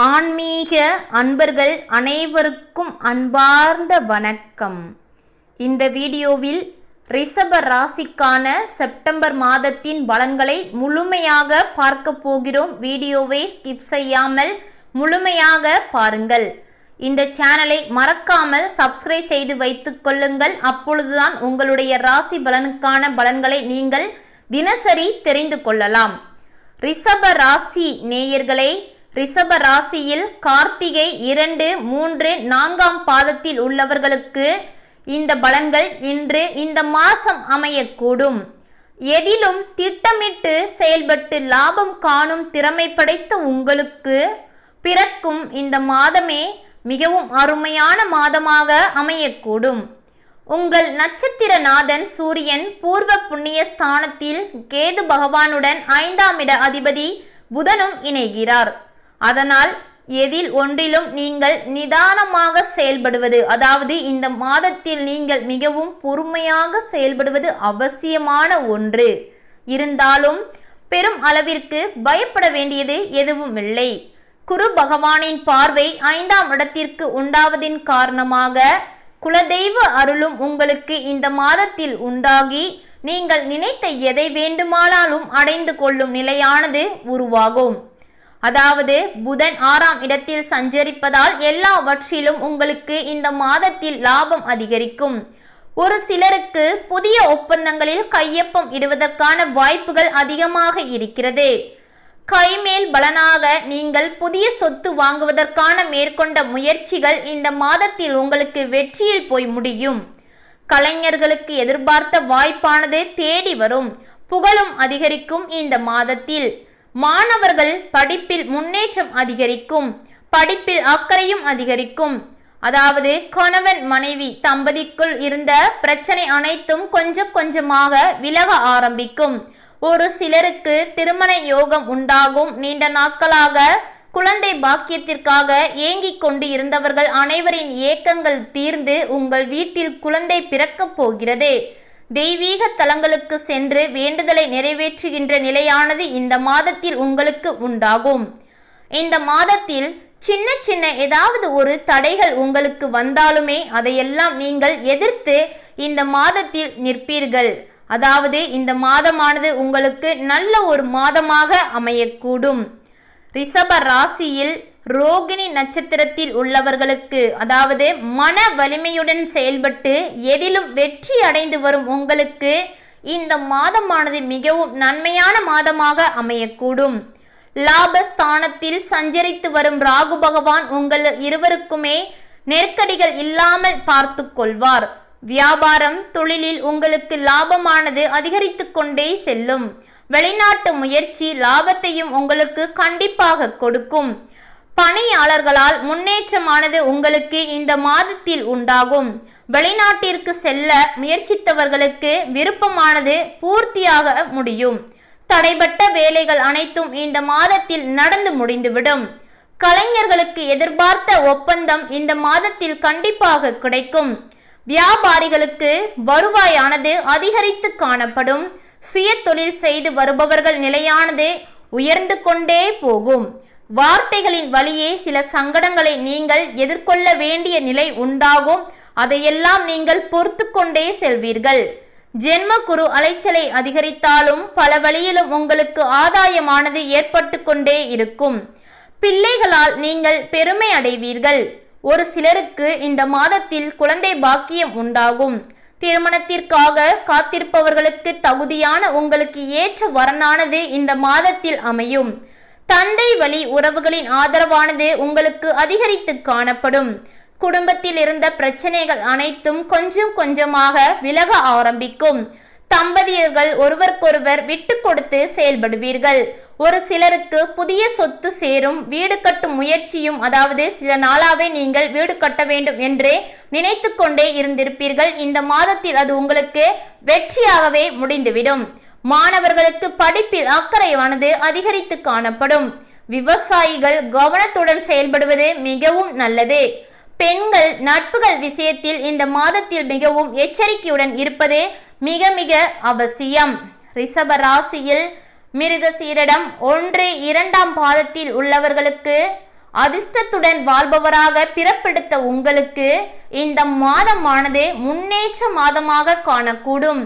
ஆன்மீக அன்பர்கள் அனைவருக்கும் அன்பார்ந்த வணக்கம். இந்த வீடியோவில் ரிஷப ராசிக்கான செப்டம்பர் மாதத்தின் பலன்களை முழுமையாக பார்க்க போகிறோம். வீடியோவை ஸ்கிப் செய்யாமல் முழுமையாக பாருங்கள். இந்த சேனலை மறக்காமல் சப்ஸ்கிரைப் செய்து வைத்துக் கொள்ளுங்கள். அப்பொழுதுதான் உங்களுடைய ராசி பலனுக்கான பலன்களை நீங்கள் தினசரி தெரிந்து கொள்ளலாம். ரிஷப ராசி நேயர்களை ரிஷப ராசியில் கார்த்திகை இரண்டு மூன்று நான்காம் பாதத்தில் உள்ளவர்களுக்கு இந்த பலன்கள் இன்று இந்த மாசம் அமையக்கூடும். எதிலும் திட்டமிட்டு செயல்பட்டு லாபம் காணும் திறமை படைத்த உங்களுக்கு பிறக்கும் இந்த மாதமே மிகவும் அருமையான மாதமாக அமையக்கூடும். உங்கள் நட்சத்திரநாதன் சூரியன் பூர்வ புண்ணிய ஸ்தானத்தில் கேது பகவானுடன் ஐந்தாம் இட அதிபதி புதனும் இணைகிறார். அதனால் எதில் ஒன்றிலும் நீங்கள் நிதானமாக செயல்படுவது அதாவது இந்த மாதத்தில் நீங்கள் மிகவும் பொறுமையாக செயல்படுவது அவசியமான ஒன்று. இருந்தாலும் பெரும் அளவிற்கு பயப்பட வேண்டியது எதுவும் இல்லை. குரு பகவானின் பார்வை ஐந்தாம் இடத்திற்கு உண்டாவதின் காரணமாக குலதெய்வ அருளும் உங்களுக்கு இந்த மாதத்தில் உண்டாகி நீங்கள் நினைத்த எதை வேண்டுமானாலும் அடைந்து கொள்ளும் நிலையானது உருவாகும். அதாவது புதன் ஆறாம் இடத்தில் சஞ்சரிப்பதால் எல்லாவற்றிலும் உங்களுக்கு இந்த மாதத்தில் லாபம் அதிகரிக்கும். ஒரு சிலருக்கு புதிய ஒப்பந்தங்களில் கையொப்பம் இடுவதற்கான வாய்ப்புகள் அதிகமாக இருக்கிறது. கைமேல் பலனாக நீங்கள் புதிய சொத்து வாங்குவதற்கான மேற்கொண்ட முயற்சிகள் இந்த மாதத்தில் உங்களுக்கு வெற்றியில் போய் முடியும். கலைஞர்களுக்கு எதிர்பார்த்த வாய்ப்பானது தேடி வரும். புகழும் அதிகரிக்கும் இந்த மாதத்தில். மாணவர்கள் படிப்பில் முன்னேற்றம் அதிகரிக்கும் படிப்பில் அக்கறையும் அதிகரிக்கும். அதாவது கணவன் மனைவி தம்பதிக்குள் இருந்த பிரச்சனை அனைத்தும் கொஞ்சம் கொஞ்சமாக விலக ஆரம்பிக்கும். ஒரு சிலருக்கு திருமண யோகம் உண்டாகும். நீண்ட நாட்களாக குழந்தை பாக்கியத்திற்காக ஏங்கிக் கொண்டு இருந்தவர்கள் அனைவரின் ஏக்கங்கள் தீர்ந்து உங்கள் வீட்டில் குழந்தை பிறக்கப் போகிறது. தெய்வீக தலங்களுக்கு சென்று வேண்டுதலை நிறைவேற்றுகின்ற நிலையானது இந்த மாதத்தில் உங்களுக்கு உண்டாகும். இந்த மாதத்தில் சின்ன சின்ன ஏதாவது ஒரு தடைகள் உங்களுக்கு வந்தாலுமே அதையெல்லாம் நீங்கள் எதிர்த்து இந்த மாதத்தில் நிற்பீர்கள். அதாவது இந்த மாதமானது உங்களுக்கு நல்ல ஒரு மாதமாக அமையக்கூடும். ரிஷப ராசியில் ரோகிணி நட்சத்திரத்தில் உள்ளவர்களுக்கு அதாவது மன வலிமையுடன் செயல்பட்டு எதிலும் வெற்றி அடைந்து வரும் உங்களுக்கு இந்த மாதமானது மிகவும் நன்மையான மாதமாக அமையக்கூடும். லாபஸ்தானத்தில் சஞ்சரித்து வரும் ராகு பகவான் உங்கள் இருவருக்குமே நெருக்கடிகள் இல்லாமல் பார்த்து கொள்வார். வியாபாரம் தொழிலில் உங்களுக்கு லாபமானது அதிகரித்து கொண்டே செல்லும். வெளிநாட்டு முயற்சி லாபத்தையும் உங்களுக்கு கண்டிப்பாக கொடுக்கும். பணியாளர்களால் முன்னேற்றமானது உங்களுக்கு இந்த மாதத்தில் உண்டாகும். வெளிநாட்டிற்கு செல்ல முயற்சித்தவர்களுக்கு விருப்பமானது பூர்த்தியாக முடியும். தடைபட்ட வேலைகள் அனைத்தும் இந்த மாதத்தில் நடந்து முடிந்துவிடும். கலைஞர்களுக்கு எதிர்பார்த்த ஒப்பந்தம் இந்த மாதத்தில் கண்டிப்பாக கிடைக்கும். வியாபாரிகளுக்கு வருவாயானது அதிகரித்து காணப்படும். சுய தொழில் செய்து வருபவர்கள் நிலையானது உயர்ந்து கொண்டே போகும். வார்த்தைகளின் வழியே சில சங்கடங்களை நீங்கள் எதிர்கொள்ள வேண்டிய நிலை உண்டாகும். அதையெல்லாம் நீங்கள் பொறுத்து கொண்டே செல்வீர்கள். ஜென்ம குரு அலைச்சலை அதிகரித்தாலும் பல வழியிலும் உங்களுக்கு ஆதாயமானது ஏற்பட்டு கொண்டே இருக்கும். பிள்ளைகளால் நீங்கள் பெருமை அடைவீர்கள். ஒரு சிலருக்கு இந்த மாதத்தில் குழந்தை பாக்கியம் உண்டாகும். திருமணத்திற்காக காத்திருப்பவர்களுக்கு தகுதியான உங்களுக்கு ஏற்ற வரனானது இந்த மாதத்தில் அமையும். தந்தை வழி உறவுகளின் ஆதரவானது உங்களுக்கு அதிகரித்து காணப்படும். குடும்பத்தில் இருந்த பிரச்சனைகள் அனைத்தும் கொஞ்சம் கொஞ்சமாக விலக ஆரம்பிக்கும். தம்பதியர்கள் ஒருவருக்கொருவர் விட்டு கொடுத்து செயல்படுவீர்கள். ஒரு சிலருக்கு புதிய சொத்து சேரும் வீடு கட்டும் முயற்சியும் அதாவது சில நாளாவே நீங்கள் வீடு கட்ட வேண்டும் என்று நினைத்து கொண்டே இருந்திருப்பீர்கள். இந்த மாதத்தில் அது உங்களுக்கு வெற்றியாகவே முடிந்துவிடும். மாணவர்களுக்கு படிப்பில் அக்கறையானது அதிகரித்து காணப்படும். விவசாயிகள் கவனத்துடன் செயல்படுவது மிகவும் நல்லது. பெண்கள் நட்புகள் விஷயத்தில் இந்த மாதத்தில் மிகவும் எச்சரிக்கையுடன் இருப்பது மிக மிக அவசியம். ரிஷப ராசியில் மிருக சீரடம் ஒன்று இரண்டாம் பாதத்தில் உள்ளவர்களுக்கு அதிர்ஷ்டத்துடன் வாழ்பவராக பிறப்பெடுத்த உங்களுக்கு இந்த மாதமானது முன்னேற்ற மாதமாக காணக்கூடும்.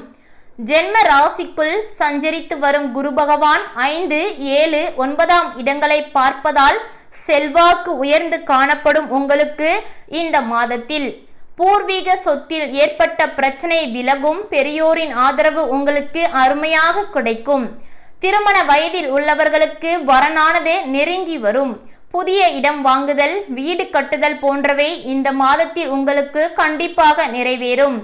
ஜென்ம ராசிக்குள் சஞ்சரித்து வரும் குரு பகவான் ஐந்து ஏழு ஒன்பதாம் இடங்களை பார்ப்பதால் செல்வாக்கு உயர்ந்து காணப்படும் உங்களுக்கு இந்த மாதத்தில். பூர்வீக சொத்தில் ஏற்பட்ட பிரச்சனை விலகும் பெரியோரின் ஆதரவு உங்களுக்கு அருமையாக கிடைக்கும். திருமண வயதில் உள்ளவர்களுக்கு வரனானது நெருங்கி வரும். புதிய இடம் வாங்குதல் வீடு கட்டுதல் போன்றவை இந்த மாதத்தில் உங்களுக்கு கண்டிப்பாக நிறைவேறும்.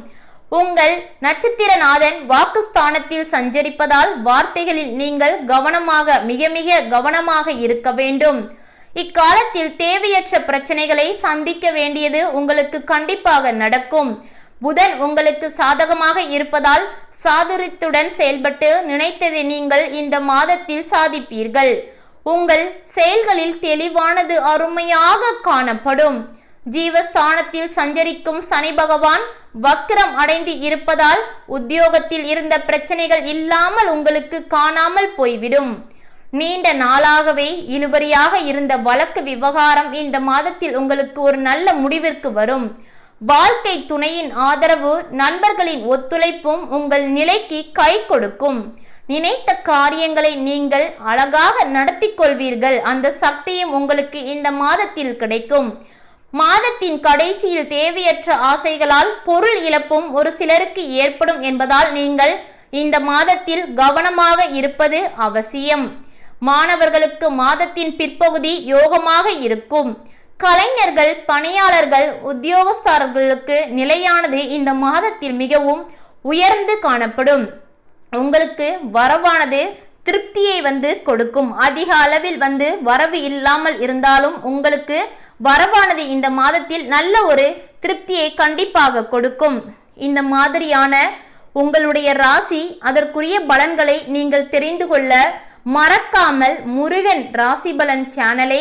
உங்கள் நட்சத்திரநாதன் வாக்குஸ்தானத்தில் சஞ்சரிப்பதால் வார்த்தைகளில் நீங்கள் கவனமாக மிக மிக கவனமாக இருக்க வேண்டும். இக்காலத்தில் தேவையற்ற பிரச்சனைகளை சந்திக்க வேண்டியது உங்களுக்கு கண்டிப்பாக நடக்கும். புதன் உங்களுக்கு சாதகமாக இருப்பதால் சாதுரியத்துடன் செயல்பட்டு நினைத்ததை நீங்கள் இந்த மாதத்தில் சாதிப்பீர்கள். உங்கள் செயல்களில் தெளிவானது அருமையாக காணப்படும். ஜீவஸ்தானத்தில் சஞ்சரிக்கும் சனி பகவான் வக்ரம் அடைந்து இருப்பதால் உத்தியோகத்தில் இருந்த பிரச்சனைகள் இல்லாமல் உங்களுக்கு காணாமல் போய்விடும். நீண்ட நாளாகவே இழுபறியாக இருந்த வழக்கு விவகாரம் இந்த மாதத்தில் உங்களுக்கு ஒரு நல்ல முடிவிற்கு வரும். வாழ்க்கை துணையின் ஆதரவு நண்பர்களின் ஒத்துழைப்பும் உங்கள் நிலைக்கு கை கொடுக்கும். நினைத்த காரியங்களை நீங்கள் அழகாக நடத்தி கொள்வீர்கள். அந்த சக்தியும் உங்களுக்கு இந்த மாதத்தில் கிடைக்கும். மாதத்தின் கடைசியில் தேவையற்ற ஆசைகளால் பொருள் இழப்பும் ஒரு சிலருக்கு ஏற்படும் என்பதால் நீங்கள் இந்த மாதத்தில் கவனமாக இருப்பது அவசியம். மாணவர்களுக்கு மாதத்தின் பிற்பகுதி யோகமாக இருக்கும். கலைஞர்கள் பணியாளர்கள் உத்தியோகஸ்தர்களுக்கு நிலையானது இந்த மாதத்தில் மிகவும் உயர்ந்து காணப்படும். உங்களுக்கு வரவானது திருப்தியை வந்து கொடுக்கும். அதிக அளவில் வந்து வரவு இல்லாமல் இருந்தாலும் உங்களுக்கு வரவானது இந்த மாதத்தில் நல்ல ஒரு திருப்தியை கண்டிப்பாக கொடுக்கும். இந்த மாதிரியான உங்களுடைய ராசி அதற்குரிய பலன்களை நீங்கள் தெரிந்து கொள்ள மறக்காமல் முருகன் ராசி பலன் சேனலை